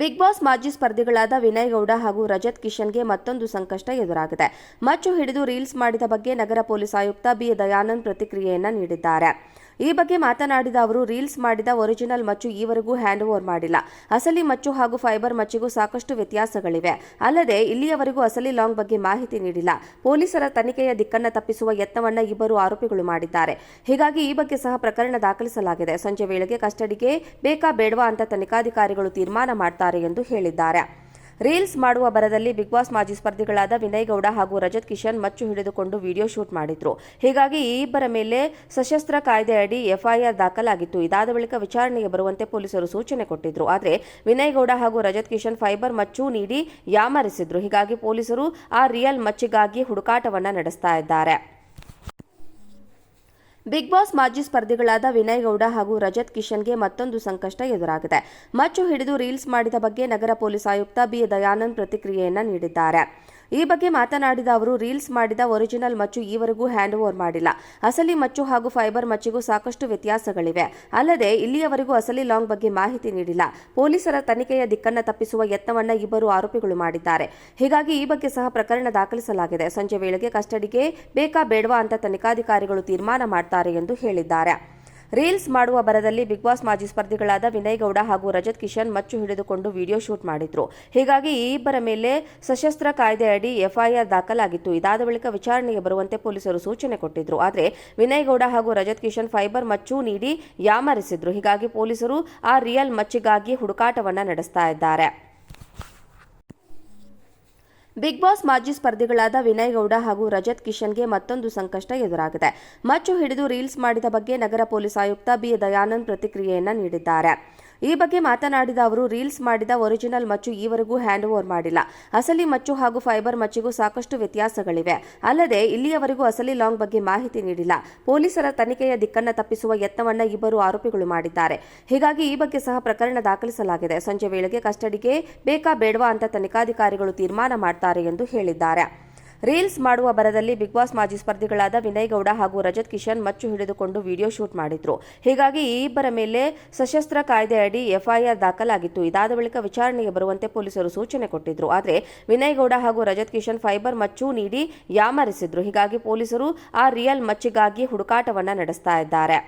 Big boss ಮಾಜಿ ಸ್ಪರ್ಧಿಗಳಾದ ವಿನಯ್ ಗೌಡ ಹಾಗೂ ರಜತ್ ಕಿಶನ್ಗೆ ಮತ್ತೊಂದು ಸಂಕಷ್ಟ ಎದುರಾಗಿದೆ. ಮಚ್ಚು ಹಿಡಿದು ರೀಲ್ಸ್ ಮಾಡಿದ ಬಗ್ಗೆ ನಗರ ಪೊಲೀಸ್ ಆಯುಕ್ತ ಬಿ. ದಯಾನಂದ್ ಪ್ರತಿಕ್ರಿಯೆಯನ್ನ ನೀಡಿದ್ದಾರೆ. ಈ ಬಗ್ಗೆ ಮಾತನಾಡಿದ ಅವರು, ರೀಲ್ಸ್ ಮಾಡಿದ ಒರಿಜಿನಲ್ ಮಚ್ಚು ಈವರೆಗೂ ಹ್ಯಾಂಡ್ ಓವರ್ ಮಾಡಿಲ್ಲ. ಅಸಲಿ ಮಚ್ಚು ಹಾಗೂ ಫೈಬರ್ ಮಚ್ಚಿಗೂ ಸಾಕಷ್ಟು ವ್ಯತ್ಯಾಸಗಳಿವೆ. ಅಲ್ಲದೆ, ಇಲ್ಲಿಯವರೆಗೂ ಅಸಲಿ ಲಾಂಗ್ ಬಗ್ಗೆ ಮಾಹಿತಿ ನೀಡಿಲ್ಲ. ಪೊಲೀಸರ ತನಿಖೆಯ ದಿಕ್ಕನ್ನು ತಪ್ಪಿಸುವ ಯತ್ನವನ್ನ ಇಬ್ಬರು ಆರೋಪಿಗಳು ಮಾಡಿದ್ದಾರೆ. ಹೀಗಾಗಿ ಈ ಬಗ್ಗೆ ಸಹ ಪ್ರಕರಣ ದಾಖಲಿಸಲಾಗಿದೆ. ಸಂಜೆ ವೇಳೆಗೆ ಕಸ್ಟಡಿಗೆ ಬೇಕಾ ಬೇಡವಾ ಅಂತ ತನಿಖಾಧಿಕಾರಿಗಳು ತೀರ್ಮಾನ ಮಾಡ್ತಾರೆ ಎಂದು ಹೇಳಿದ್ದಾರೆ. ರೀಲ್ಸ್ ಮಾಡುವ ಬರದಲ್ಲಿ ಬಿಗ್ ಬಾಸ್ ಮಾಜಿ ಸ್ಪರ್ಧಿಗಳಾದ ವಿನಯ್ ಗೌಡ ಹಾಗೂ ರಜತ್ ಕಿಶನ್ ಮಚ್ಚು ಹಿಡಿದುಕೊಂಡು ವಿಡಿಯೋ ಶೂಟ್ ಮಾಡಿದ್ರು. ಹೀಗಾಗಿ ಈ ಇಬ್ಬರ ಮೇಲೆ ಸಶಸ್ತ್ರ ಕಾಯ್ದೆಯಡಿ ಎಫ್ಐಆರ್ ದಾಖಲಾಗಿತ್ತು. ಇದಾದ ಬಳಿಕ ವಿಚಾರಣೆಗೆ ಬರುವಂತೆ ಪೊಲೀಸರು ಸೂಚನೆ ಕೊಟ್ಟಿದ್ರು. ಆದರೆ ವಿನಯ್ ಗೌಡ ಹಾಗೂ ರಜತ್ ಕಿಶನ್ ಫೈಬರ್ ಮಚ್ಚು ನೀಡಿ ಯಾಮರಿಸಿದ್ರು. ಹೀಗಾಗಿ ಪೊಲೀಸರು ಆ ರಿಯಲ್ ಮಚ್ಚಿಗಾಗಿ ಹುಡುಕಾಟವನ್ನ ನಡೆಸ್ತಾ ಇದ್ದಾರೆ. ಬಿಗ್ ಬಾಸ್ ಮಾಜಿ ಸ್ಪರ್ಧಿಗಳಾದ ವಿನಯ್ ಗೌಡ ಹಾಗೂ ರಜತ್ ಕಿಶನ್ಗೆ ಮತ್ತೊಂದು ಸಂಕಷ್ಟ ಎದುರಾಗಿದೆ. ಮಚ್ಚು ಹಿಡಿದು ರೀಲ್ಸ್ ಮಾಡಿದ ಬಗ್ಗೆ ನಗರ ಪೊಲೀಸ್ ಆಯುಕ್ತ ಬಿ. ದಯಾನಂದ್ ಪ್ರತಿಕ್ರಿಯೆಯನ್ನ ನೀಡಿದ್ದಾರೆ. ಈ ಬಗ್ಗೆ ಮಾತನಾಡಿದ ಅವರು, ರೀಲ್ಸ್ ಮಾಡಿದ ಒರಿಜಿನಲ್ ಮಚ್ಚು ಈವರೆಗೂ ಹ್ಯಾಂಡ್ ಓವರ್ ಮಾಡಿಲ್ಲ. ಅಸಲಿ ಮಚ್ಚು ಹಾಗೂ ಫೈಬರ್ ಮಚ್ಚಿಗೂ ಸಾಕಷ್ಟು ವ್ಯತ್ಯಾಸಗಳಿವೆ. ಅಲ್ಲದೆ, ಇಲ್ಲಿಯವರೆಗೂ ಅಸಲಿ ಲಾಂಗ್ ಬಗ್ಗೆ ಮಾಹಿತಿ ನೀಡಿಲ್ಲ. ಪೊಲೀಸರ ತನಿಖೆಯ ದಿಕ್ಕನ್ನು ತಪ್ಪಿಸುವ ಯತ್ನವನ್ನ ಇಬ್ಬರು ಆರೋಪಿಗಳು ಮಾಡಿದ್ದಾರೆ. ಹೀಗಾಗಿ ಈ ಬಗ್ಗೆ ಸಹ ಪ್ರಕರಣ ದಾಖಲಿಸಲಾಗಿದೆ. ಸಂಜೆ ವೇಳೆಗೆ ಕಸ್ಟಡಿಗೆ ಬೇಕಾ ಬೇಡವಾ ಅಂತ ತನಿಖಾಧಿಕಾರಿಗಳು ತೀರ್ಮಾನ ಮಾಡ್ತಾರೆ ಎಂದು ಹೇಳಿದ್ದಾರೆ. ರೀಲ್ಸ್ ಮಾಡುವ ಬರದಲ್ಲಿ ಬಿಗ್ ಬಾಸ್ ಮಾಜಿ ಸ್ಪರ್ಧಿಗಳಾದ ವಿನಯ್ ಗೌಡ ಹಾಗೂ ರಜತ್ ಕಿಶನ್ ಮಚ್ಚು ಹಿಡಿದುಕೊಂಡು ವಿಡಿಯೋ ಶೂಟ್ ಮಾಡಿದ್ರು. ಹೀಗಾಗಿ ಈ ಇಬ್ಬರ ಮೇಲೆ ಸಶಸ್ತ್ರ ಕಾಯ್ದೆ ಅಡಿ ಎಫ್ಐಆರ್ ದಾಖಲಾಗಿತ್ತು. ಇದಾದ ಬಳಿಕ ವಿಚಾರಣೆಗೆ ಬರುವಂತೆ ಪೊಲೀಸರು ಸೂಚನೆ ಕೊಟ್ಟಿದ್ರು. ಆದರೆ ವಿನಯ್ ಗೌಡ ಹಾಗೂ ರಜತ್ ಕಿಶನ್ ಫೈಬರ್ ಮಚ್ಚು ನೀಡಿ ಯಾಮರಿಸಿದ್ರು. ಹೀಗಾಗಿ ಪೊಲೀಸರು ಆ ರಿಯಲ್ ಮಚ್ಚಿಗಾಗಿ ಹುಡುಕಾಟವನ್ನು ನಡೆಸ್ತಾ ಇದ್ದಾರೆ. ಬಿಗ್ ಬಾಸ್ ಮಾಜಿ ಸ್ಪರ್ಧಿಗಳಾದ ವಿನಯ್ ಗೌಡ ಹಾಗೂ ರಜತ್ ಕಿಶನ್ಗೆ ಮತ್ತೊಂದು ಸಂಕಷ್ಟ ಎದುರಾಗಿದೆ. ಮಚ್ಚು ಹಿಡಿದು ರೀಲ್ಸ್ ಮಾಡಿದ ಬಗ್ಗೆ ನಗರ ಪೊಲೀಸ್ ಆಯುಕ್ತ ಬಿ. ದಯಾನಂದ್ ಪ್ರತಿಕ್ರಿಯೆಯನ್ನ ನೀಡಿದ್ದಾರೆ. ಈ ಬಗ್ಗೆ ಮಾತನಾಡಿದ ಅವರು, ರೀಲ್ಸ್ ಮಾಡಿದ ಒರಿಜಿನಲ್ ಮಚ್ಚು ಈವರೆಗೂ ಹ್ಯಾಂಡ್ ಓವರ್ ಮಾಡಿಲ್ಲ. ಅಸಲಿ ಮಚ್ಚು ಹಾಗೂ ಫೈಬರ್ ಮಚ್ಚಿಗೂ ಸಾಕಷ್ಟು ವ್ಯತ್ಯಾಸಗಳಿವೆ. ಅಲ್ಲದೆ, ಇಲ್ಲಿಯವರೆಗೂ ಅಸಲಿ ಲಾಂಗ್ ಬಗ್ಗೆ ಮಾಹಿತಿ ನೀಡಿಲ್ಲ. ಪೊಲೀಸರ ತನಿಖೆಯ ದಿಕ್ಕನ್ನು ತಪ್ಪಿಸುವ ಯತ್ನವನ್ನ ಇಬ್ಬರು ಆರೋಪಿಗಳು ಮಾಡಿದ್ದಾರೆ. ಹೀಗಾಗಿ ಈ ಬಗ್ಗೆ ಸಹ ಪ್ರಕರಣ ದಾಖಲಿಸಲಾಗಿದೆ. ಸಂಜೆ ವೇಳೆಗೆ ಕಸ್ಟಡಿಗೆ ಬೇಕಾ ಬೇಡವಾ ಅಂತ ತನಿಖಾಧಿಕಾರಿಗಳು ತೀರ್ಮಾನ ಮಾಡ್ತಾರೆ ಎಂದು ಹೇಳಿದ್ದಾರೆ. ರೀಲ್ಸ್ ಮಾಡುವ ಬರದಲ್ಲಿ ಬಿಗ್ ಬಾಸ್ ಮಾಜಿ ಸ್ಪರ್ಧಿಗಳಾದ ವಿನಯ್ ಗೌಡ ಹಾಗೂ ರಜತ್ ಕಿಶನ್ ಮಚ್ಚು ಹಿಡಿದುಕೊಂಡು ವಿಡಿಯೋ ಶೂಟ್ ಮಾಡಿದ್ರು. ಹೀಗಾಗಿ ಈ ಇಬ್ಬರ ಮೇಲೆ ಸಶಸ್ತ್ರ ಕಾಯ್ದೆ ಅಡಿ ಎಫ್ಐಆರ್ ದಾಖಲಾಗಿತ್ತು. ಇದಾದ ಬಳಿಕ ವಿಚಾರಣೆಗೆ ಬರುವಂತೆ ಪೊಲೀಸರು ಸೂಚನೆ ಕೊಟ್ಟಿದ್ರು. ಆದರೆ ವಿನಯ್ ಗೌಡ ಹಾಗೂ ರಜತ್ ಕಿಶನ್ ಫೈಬರ್ ಮಚ್ಚು ನೀಡಿ ಯಾಮರಿಸಿದ್ರು. ಹೀಗಾಗಿ ಪೊಲೀಸರು ಆ ರಿಯಲ್ ಮಚ್ಚಿಗಾಗಿ ಹುಡುಕಾಟವನ್ನು ನಡೆಸ್ತಾ ಇದ್ದಾರೆ.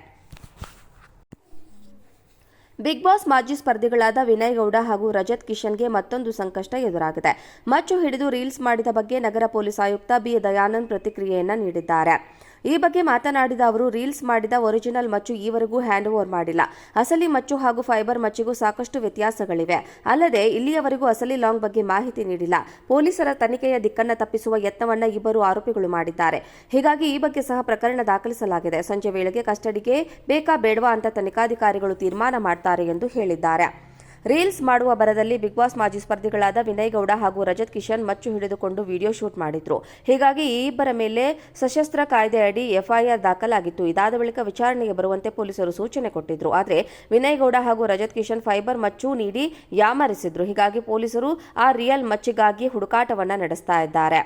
ಬಿಗ್ ಬಾಸ್ ಮಾಜಿ ಸ್ಪರ್ಧಿಗಳಾದ ವಿನಯ್ ಗೌಡ ಹಾಗೂ ರಜತ್ ಕಿಶನ್ಗೆ ಮತ್ತೊಂದು ಸಂಕಷ್ಟ ಎದುರಾಗಿದೆ. ಮಚ್ಚು ಹಿಡಿದು ರೀಲ್ಸ್ ಮಾಡಿದ ಬಗ್ಗೆ ನಗರ ಪೊಲೀಸ್ ಆಯುಕ್ತ ಬಿ. ದಯಾನಂದ್ ಪ್ರತಿಕ್ರಿಯೆಯನ್ನ ನೀಡಿದ್ದಾರೆ. ಈ ಬಗ್ಗೆ ಮಾತನಾಡಿದ ಅವರು, ರೀಲ್ಸ್ ಮಾಡಿದ ಒರಿಜಿನಲ್ ಮಚ್ಚು ಈವರೆಗೂ ಹ್ಯಾಂಡ್ ಓವರ್ ಮಾಡಿಲ್ಲ. ಅಸಲಿ ಮಚ್ಚು ಹಾಗೂ ಫೈಬರ್ ಮಚ್ಚಿಗೂ ಸಾಕಷ್ಟು ವ್ಯತ್ಯಾಸಗಳಿವೆ. ಅಲ್ಲದೆ, ಇಲ್ಲಿಯವರೆಗೂ ಅಸಲಿ ಲಾಂಗ್ ಬಗ್ಗೆ ಮಾಹಿತಿ ನೀಡಿಲ್ಲ. ಪೊಲೀಸರ ತನಿಖೆಯ ದಿಕ್ಕನ್ನು ತಪ್ಪಿಸುವ ಯತ್ನವನ್ನ ಇಬ್ಬರು ಆರೋಪಿಗಳು ಮಾಡಿದ್ದಾರೆ. ಹೀಗಾಗಿ ಈ ಬಗ್ಗೆ ಸಹ ಪ್ರಕರಣ ದಾಖಲಿಸಲಾಗಿದೆ. ಸಂಜೆ ವೇಳೆಗೆ ಕಸ್ಟಡಿಗೆ ಬೇಕಾ ಬೇಡವಾ ಅಂತ ತನಿಖಾಧಿಕಾರಿಗಳು ತೀರ್ಮಾನ ಮಾಡ್ತಾರೆ ಎಂದು ಹೇಳಿದ್ದಾರೆ. ರೀಲ್ಸ್ ಮಾಡುವ ಬರದಲ್ಲಿ ಬಿಗ್ ಬಾಸ್ ಮಾಜಿ ಸ್ಪರ್ಧಿಗಳಾದ ವಿನಯ್ ಗೌಡ ಹಾಗೂ ರಜತ್ ಕಿಶನ್ ಮಚ್ಚು ಹಿಡಿದುಕೊಂಡು ವಿಡಿಯೋ ಶೂಟ್ ಮಾಡಿದ್ರು. ಹೀಗಾಗಿ ಈ ಇಬ್ಬರ ಮೇಲೆ ಸಶಸ್ತ್ರ ಕಾಯ್ದೆ ಅಡಿ ಎಫ್ಐಆರ್ ದಾಖಲಾಗಿತ್ತು. ಇದಾದ ಬಳಿಕ ವಿಚಾರಣೆಗೆ ಬರುವಂತೆ ಪೊಲೀಸರು ಸೂಚನೆ ಕೊಟ್ಟಿದ್ರು. ಆದರೆ ವಿನಯ್ ಗೌಡ ಹಾಗೂ ರಜತ್ ಕಿಶನ್ ಫೈಬರ್ ಮಚ್ಚು ನೀಡಿ ಯಾಮರಿಸಿದ್ರು. ಹೀಗಾಗಿ ಪೊಲೀಸರು ಆ ರಿಯಲ್ ಮಚ್ಚಿಗಾಗಿ ಹುಡುಕಾಟವನ್ನು ನಡೆಸ್ತಾ ಇದ್ದಾರೆ.